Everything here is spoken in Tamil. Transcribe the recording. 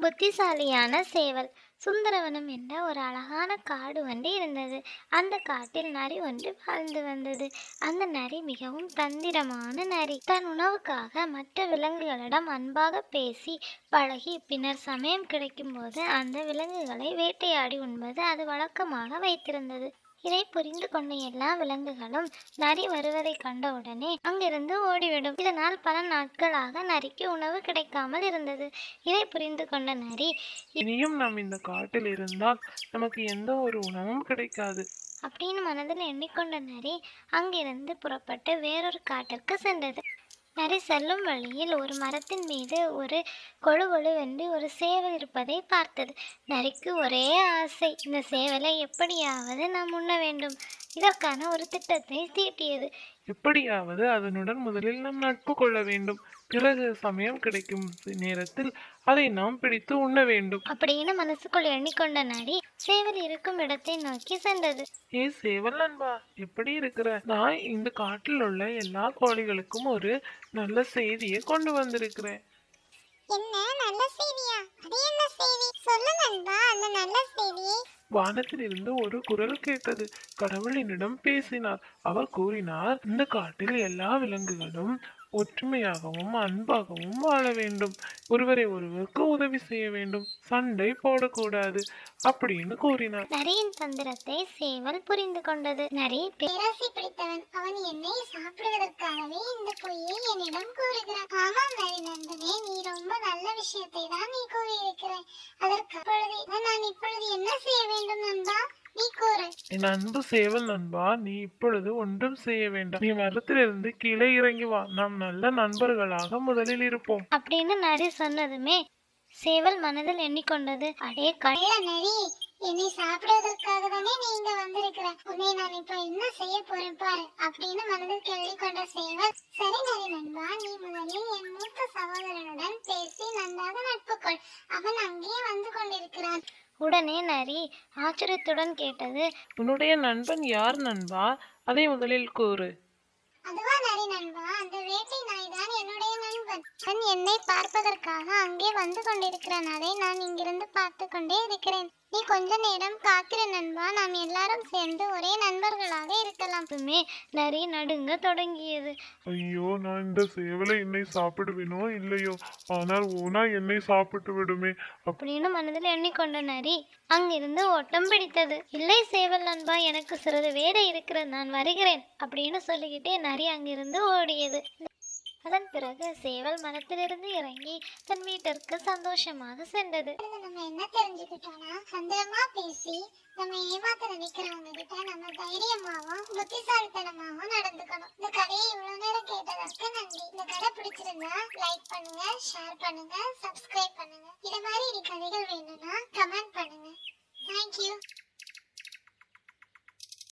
புத்திசாலியான சேவல். சுந்தரவனம் என்ற ஒரு அழகான காடு ஒன்று இருந்தது. அந்த காட்டில் நரி ஒன்று வாழ்ந்து வந்தது. அந்த நரி மிகவும் தந்திரமான நரி. தன் உணவுக்காக மற்ற விலங்குகளிடம் அன்பாக பேசி பழகி பின்னர் சமயம் கிடைக்கும்போது அந்த விலங்குகளை வேட்டையாடி உண்பது அது வழக்கமாக வைத்திருந்தது. இதை புரிந்து கொண்ட எல்லா விலங்குகளும் நரி வருவதை கண்டவுடனே அங்கிருந்து ஓடிவிடும். இதனால் பல நாட்களாக நரிக்கு உணவு கிடைக்காமல் இருந்தது. இதை புரிந்து கொண்ட நரி இனியும் நாம் இந்த காட்டில் இருந்தால் நமக்கு எந்த ஒரு உணவும் கிடைக்காது. அப்படின்னு மனதில் எண்ணிக்கொண்ட நரி அங்கிருந்து புறப்பட்டு வேறொரு காட்டிற்கு சென்றது. நரி செல்லும் வழியில் ஒரு மரத்தின் மீது ஒரு கொழு கொழுவென்று ஒரு சேவல் இருப்பதை பார்த்தது. நரிக்கு ஒரே ஆசை இந்த சேவலை எப்படியாவது நாம் உண்ண வேண்டும். இதற்கான ஒரு திட்டத்தை தீட்டியது. எப்படியாவது அதனுடன் முதலில் நாம் நட்பு கொள்ள வேண்டும். பிறகு சமயம் கிடைக்கும் நேரத்தில் அதை நாம் பிடித்து உண்ண வேண்டும். அப்படின்னு மனசுக்குள் எண்ணிக்கொண்ட நரி சேவல் இருக்கும் இடத்தை நோக்கி சென்றது. ஏ சேவல் நண்பா எப்படி இருக்கிற? நான் இந்த காட்டில் உள்ள எல்லா கோழிகளுக்கும் ஒரு நல்ல செய்தியை கொண்டு வந்திருக்கிறேன். என்ன நல்ல செய்தியா? அது என்ன செய்தி? சொல்லு நண்பா அந்த நல்ல செய்தியை. வானத்திலிருந்து ஒரு குரல் கேட்டது. கடவுள் என்னிடம் பேசினார். அவர் கூறினார் இந்த காட்டில் எல்லா விலங்குகளும் ஒற்றுமையாகவும் அன்பாகவும் வாழ வேண்டும். ஒருவரை ஒருவருக்கு உதவி செய்ய வேண்டும். சண்டை போடக்கூடாது அப்படின்னு கூறினார். நரியின் தந்திரத்தை சேவல் புரிந்து கொண்டது. நரி பேராசை பிடித்தவன் அவன் என்னை சாப்பிடுவதற்காகவே இந்த பொய்யை என்னிடம் கூறுகிறான். ஆமாம் நரி நண்பனே நீ ரொம்ப நல்ல விஷயத்தை தான் நீ கூறியிருக்கிறாய் அதற்கு அப்பொழுது நான் இப்பொழுது என்ன செய்ய வேண்டும் நண்பா நீ கூறு என் அன்பு சேவல் நண்பா நீ இப்பொழுது ஒன்றும் செய்ய வேண்டாம். நீ மரத்திலிருந்து கீழே இறங்கி வா. நாம் நல்ல நண்பர்களாக முதலில் இருப்போம். அப்படின்னு நரி சொன்னதுமே சேவல் மனதில் எண்ணிக்கொண்டது. அடே க நல்ல நரி என்னை சாப்பிடுவதற்காக தானே நீ இங்க வந்திருக்கிற? உன்னை நான் இப்ப என்ன செய்ய போறேன் பாரு அப்படின்னு மனதில் கேள்வி கொண்ட சேவல் சரி நரி நண்பா நீ முதலில் என் மூத்த சகோதரனுடன் பேசி. நன்றாக நட்பு கொள் அவன் அங்கே வந்து கொண்டிருக்கிறான் உடனே நரி ஆச்சரியத்துடன் கேட்டது உன்னுடைய நண்பன் யார் நண்பா? அதை முதலில் கூறு. அதுவா நரி நண்பா? அந்த வேட்டை அவன் என்னை பார்ப்பதற்காக அங்கே வந்து கொண்டிருக்கிறான். அதை நான் இங்கிருந்து பார்த்து கொண்டே இருக்கிறேன். நீ கொஞ்ச நேரம் காத்திரு நண்பா. நாம் எல்லாரும் சேர்ந்து ஒரே நண்பர்களாக இருக்கலாம். அதுமே நரி நடுங்க தொடங்கியது. ஐயோ நான் இந்த சேவலை என்னை சாப்பிடுவேனோ இல்லையோ? ஆனால் ஓனா என்னை சாப்பிட்டு விடுமே. அப்- அப்படின்னு மனதில் எண்ணிக்கொண்ட நரி அங்கிருந்து ஓட்டம் பிடித்தது. இல்லை சேவல் நண்பா எனக்கு சிறிது வேலை இருக்கிறது. நான் வருகிறேன் அப்படின்னு சொல்லிக்கிட்டே நரி அங்கிருந்து ஓடியது. அதன் பிறகு சேவல் மரத்திலிருந்து இறங்கி தன் வீட்டிற்கு சந்தோஷமாக சென்றது. நம்ம என்ன தெரிஞ்சுக்கிட்டோம்னா சந்திரமா பேசி நம்ம ஏமாத்த நினைக்கிறவங்க கிட்ட நம்ம தைரியமாவும் புத்திசாலித்தனமாவும் நடந்துக்கணும். இந்த கதையை இவ்வளவு நேரம் கேட்டதற்கு நன்றி. இந்த கதை பிடிச்சிருந்தா லைக் பண்ணுங்க ஷேர் பண்ணுங்க சப்ஸ்கிரைப் பண்ணுங்க. இது மாதிரி இனி கதைகள் வேணும்.